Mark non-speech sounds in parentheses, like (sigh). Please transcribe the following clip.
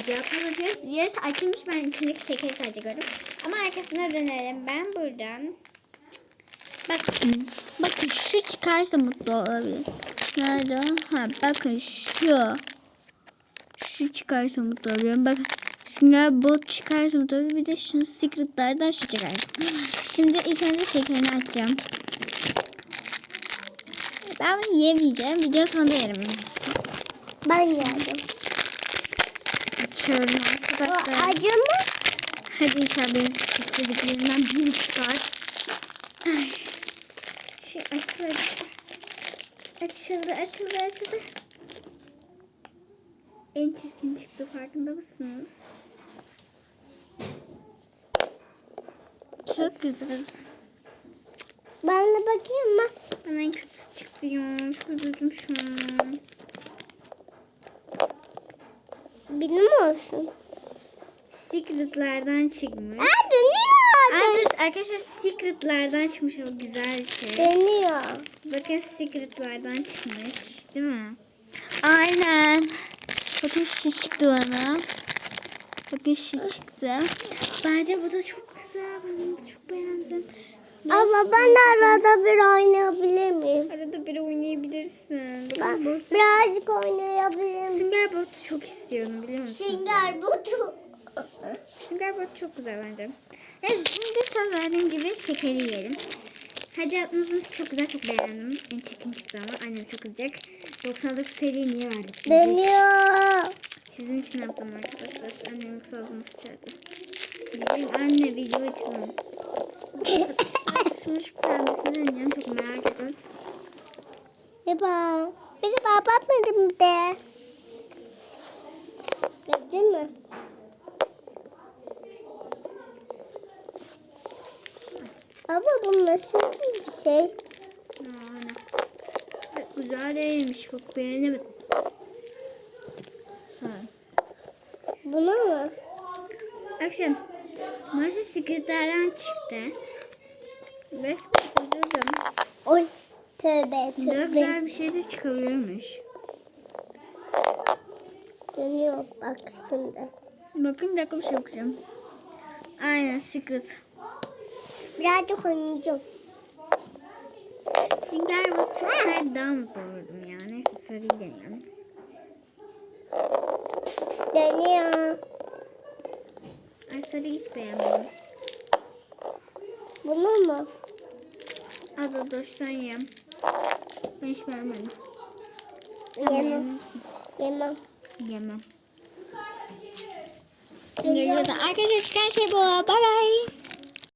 Bakıyoruz. Yarısı açılmış ben içindeki şekeri sadece gördüm. Ama arkasına dönelim. Ben buradan Bakın. Bakın şu çıkarsa mutlu olabilir. Nerede? Ha bakın şu. Şu çıkarsa mutlu olabilirim. Bakın. Sünger bot çıkarsa mutlu olabilirim. Bir de şu secretlerden şu çıkar. Şimdi ilk önce şekerini açacağım. Ben bunu yemeyeceğim. Video sonunda yerim. Ben yedim. Açıyorum arkadaşlar. acı mı? Hadi inşallah benim istediklerimden biri çıkar. Ay. Şey açıldı. Açıldı, açıldı, açıldı. En çirkin çıktı farkında mısınız? Çok güzel. Ben de bakayım mı? Bana en kötüsü çıktı ya. Çok üzüldüm şu an. Benim olsun. Secret'lardan çıkmış. Aa dönüyor. Arkadaşlar, arkadaşlar Secret'lardan çıkmış o güzel bir şey. Dönüyor. Bakın secretlardan çıkmış değil mi? Aynen. Bakın şu çıktı bana. Bakın şu çıktı. Bence bu da çok güzel. Ben bunu çok beğendim. Abla ben de arada bir oynayabilir miyim? Arada bir oynayabilirsin. Ben bu birazcık oynayabilir miyim? Sünger Bot'u çok istiyorum biliyor musun? Sünger botu. Sünger Bot çok güzel bence. Neyse şimdi söz verdiğim gibi şekeri yiyelim. Hacı atmasını çok güzel çok beğendim. En çirkin çıktı ama annem çok kızacak. 99 seriyi niye verdik? Dönüyor. Sizin için yaptım arkadaşlar. Annem yoksa ağzıma sıçardı. Bizim anne video açalım. (laughs) Saçmış pembesini deneyeceğim. Çok merak ediyorum. Merhaba. Merhaba bakmadım de. Gördün mü? Abla bu nasıl bir şey? Yani. Güzel değilmiş. Çok beğenemedim. Ol. Buna mı? Akşam. Maşa sekreterden çıktı. Ve üzüldüm. Oy. Tövbe tövbe. güzel bir şey de çıkabilirmiş. Dönüyor bak şimdi. Bakın dakika bir şey okuyacağım. Aynen secret. Birazcık oynayacağım. Singer Bot çıksaydı daha mutlu olurdum ya. Neyse sarıyı deneyelim. Dönüyor. Ay sarıyı hiç beğenmedim. Bunu mu? Ada dur sen ye. Ben hiç beğenmedim. Sen Yemem. beğenir misin? Yemem. Yemem. Yemem. Geliyordu. Arkadaşlar çıkan şey bu. Bye bye.